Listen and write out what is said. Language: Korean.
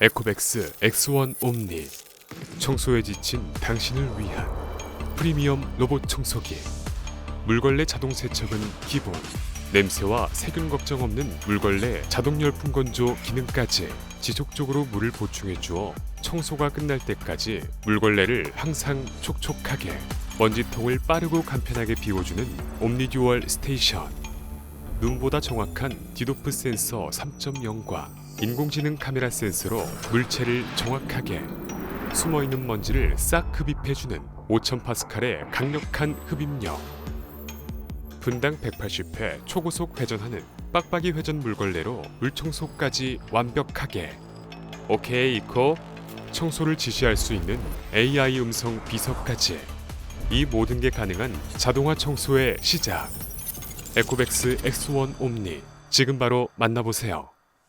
에코백스 X1 옴니. 청소에 지친 당신을 위한 프리미엄 로봇 청소기. 물걸레 자동 세척은 기본. 냄새와 세균 걱정 없는 물걸레 자동 열풍 건조 기능까지 지속적으로 물을 보충해 주어 청소가 끝날 때까지 물걸레를 항상 촉촉하게 먼지통을 빠르고 간편하게 비워주는 옴니듀얼 스테이션 눈보다 정확한 디도프 센서 3.0과 인공지능 카메라 센서로 물체를 정확하게 숨어있는 먼지를 싹 흡입해주는 5000파스칼의 강력한 흡입력. 분당 180회 초고속 회전하는 빡빡이 회전 물걸레로 물청소까지 완벽하게. 오케이 이코. 청소를 지시할 수 있는 AI 음성 비서까지. 이 모든 게 가능한 자동화 청소의 시작 에코백스 X1 옴니 지금 바로 만나보세요.